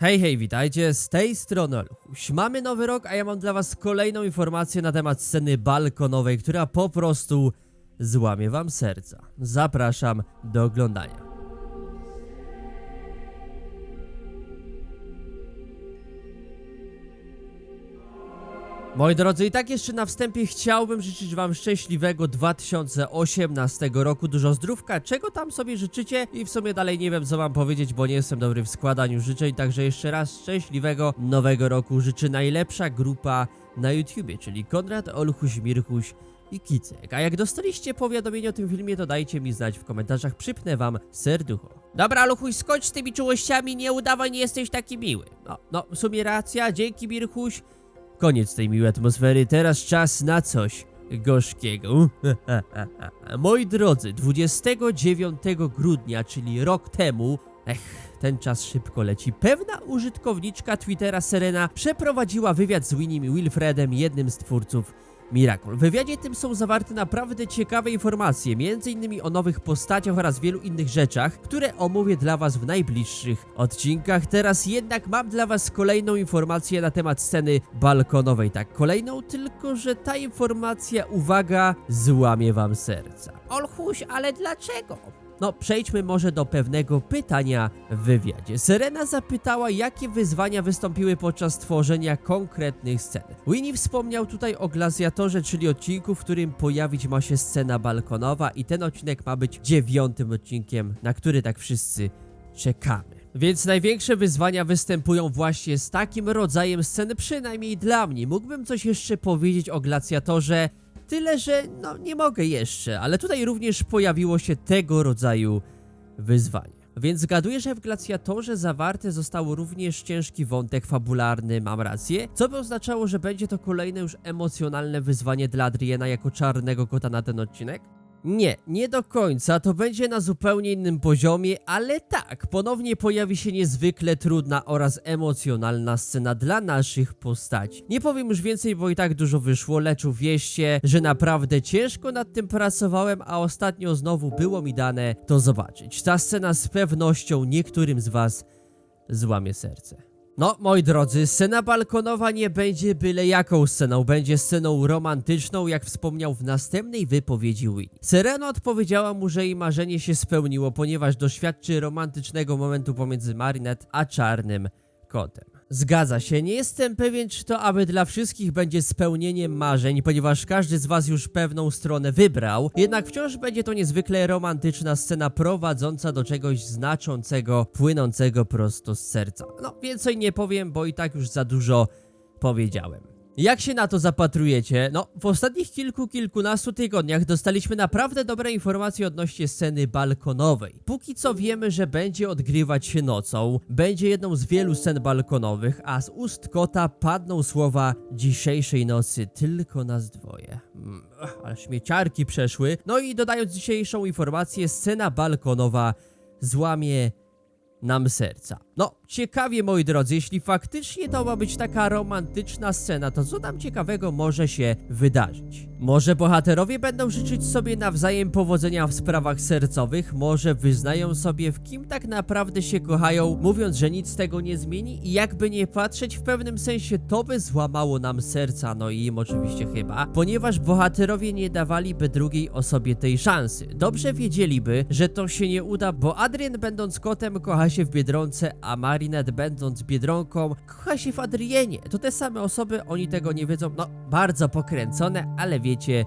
Hej, hej, witajcie, z tej strony Olchuś. Mamy nowy rok, a ja mam dla was kolejną informację na temat sceny balkonowej, która po prostu złamie wam serca. Zapraszam do oglądania. Moi drodzy, i tak jeszcze na wstępie chciałbym życzyć wam szczęśliwego 2018 roku, dużo zdrówka, czego tam sobie życzycie i w sumie dalej nie wiem co mam powiedzieć, bo nie jestem dobry w składaniu życzeń, także jeszcze raz szczęśliwego nowego roku życzy najlepsza grupa na YouTubie, czyli Konrad, Olchuś, Mirchuś i Kicek. A jak dostaliście powiadomienie o tym filmie, to dajcie mi znać w komentarzach, przypnę wam serducho. Dobra, Olchuś, skończ z tymi czułościami, nie udawaj, nie jesteś taki miły. No, no, w sumie racja, dzięki Mirchuś. Koniec tej miłej atmosfery, teraz czas na coś gorzkiego. Moi drodzy, 29 grudnia, czyli rok temu, ech, ten czas szybko leci, pewna użytkowniczka Twittera Serena przeprowadziła wywiad z Winnim Wilfredem, jednym z twórców Miracle. W wywiadzie tym są zawarte naprawdę ciekawe informacje, m.in. o nowych postaciach oraz wielu innych rzeczach, które omówię dla Was w najbliższych odcinkach. Teraz jednak mam dla Was kolejną informację na temat sceny balkonowej. Tak, kolejną, tylko że ta informacja, uwaga, złamie Wam serca. Olchuś, ale dlaczego? No, przejdźmy może do pewnego pytania w wywiadzie. Serena zapytała, jakie wyzwania wystąpiły podczas tworzenia konkretnych scen. Winnie wspomniał tutaj o glazjatorze, czyli odcinku, w którym pojawić ma się scena balkonowa i ten odcinek ma być dziewiątym odcinkiem, na który tak wszyscy czekamy. Więc największe wyzwania występują właśnie z takim rodzajem sceny, przynajmniej dla mnie. Mógłbym coś jeszcze powiedzieć o glacjatorze, tyle że no nie mogę jeszcze, ale tutaj również pojawiło się tego rodzaju wyzwanie. Więc zgaduję, że w glacjatorze zawarte zostało również ciężki wątek fabularny, mam rację, co by oznaczało, że będzie to kolejne już emocjonalne wyzwanie dla Adriana jako czarnego kota na ten odcinek? Nie, nie do końca, to będzie na zupełnie innym poziomie, ale tak, ponownie pojawi się niezwykle trudna oraz emocjonalna scena dla naszych postaci. Nie powiem już więcej, bo i tak dużo wyszło, lecz uwierzcie, że naprawdę ciężko nad tym pracowałem, a ostatnio znowu było mi dane to zobaczyć. Ta scena z pewnością niektórym z was złamie serce. No, moi drodzy, scena balkonowa nie będzie byle jaką sceną, będzie sceną romantyczną, jak wspomniał w następnej wypowiedzi Winnie. Serena odpowiedziała mu, że jej marzenie się spełniło, ponieważ doświadczy romantycznego momentu pomiędzy Marinette a czarnym kotem. Zgadza się, nie jestem pewien, czy to aby dla wszystkich będzie spełnieniem marzeń, ponieważ każdy z was już pewną stronę wybrał, jednak wciąż będzie to niezwykle romantyczna scena prowadząca do czegoś znaczącego, płynącego prosto z serca. No, więcej nie powiem, bo i tak już za dużo powiedziałem. Jak się na to zapatrujecie? No, w ostatnich kilku, kilkunastu tygodniach dostaliśmy naprawdę dobre informacje odnośnie sceny balkonowej. Póki co wiemy, że będzie odgrywać się nocą, będzie jedną z wielu scen balkonowych, a z ust kota padną słowa dzisiejszej nocy tylko nas dwoje. Mm, ach, ale śmieciarki przeszły. No i dodając dzisiejszą informację, scena balkonowa złamie nam serca. No, ciekawie moi drodzy, jeśli faktycznie to ma być taka romantyczna scena, to co tam ciekawego może się wydarzyć? Może bohaterowie będą życzyć sobie nawzajem powodzenia w sprawach sercowych, może wyznają sobie w kim tak naprawdę się kochają, mówiąc, że nic tego nie zmieni i jakby nie patrzeć, w pewnym sensie to by złamało nam serca, no i im oczywiście chyba, ponieważ bohaterowie nie dawaliby drugiej osobie tej szansy. Dobrze wiedzieliby, że to się nie uda, bo Adrian będąc kotem kocha się w Biedronce, a Marinette będąc Biedronką kocha się w Adrienie. To te same osoby, oni tego nie wiedzą, no bardzo pokręcone, ale wiecie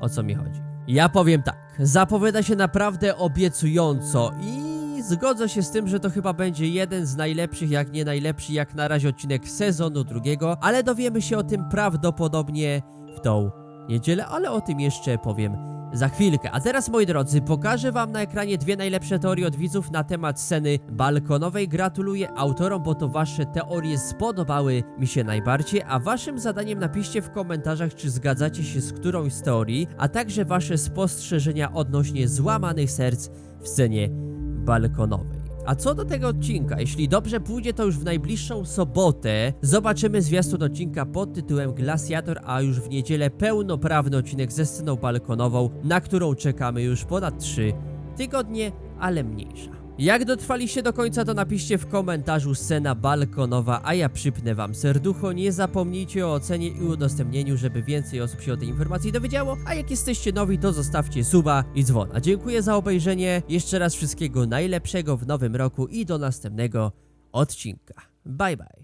o co mi chodzi. Ja powiem tak, zapowiada się naprawdę obiecująco i zgodzę się z tym, że to chyba będzie jeden z najlepszych, jak nie najlepszy jak na razie odcinek sezonu drugiego, ale dowiemy się o tym prawdopodobnie w tą niedzielę, ale o tym jeszcze powiem za chwilkę. A teraz, moi drodzy, pokażę wam na ekranie dwie najlepsze teorie od widzów na temat sceny balkonowej. Gratuluję autorom, bo to wasze teorie spodobały mi się najbardziej, a waszym zadaniem napiszcie w komentarzach, czy zgadzacie się z którąś z teorii, a także wasze spostrzeżenia odnośnie złamanych serc w scenie balkonowej. A co do tego odcinka, jeśli dobrze pójdzie, to już w najbliższą sobotę zobaczymy zwiastun odcinka pod tytułem Glaciator, a już w niedzielę pełnoprawny odcinek ze sceną balkonową, na którą czekamy już ponad 3 tygodnie, ale mniejsza. Jak dotrwaliście do końca, to napiszcie w komentarzu scena balkonowa, a ja przypnę wam serducho. Nie zapomnijcie o ocenie i udostępnieniu, żeby więcej osób się o tej informacji dowiedziało. A jak jesteście nowi, to zostawcie suba i dzwona. Dziękuję za obejrzenie. Jeszcze raz wszystkiego najlepszego w nowym roku i do następnego odcinka. Bye bye.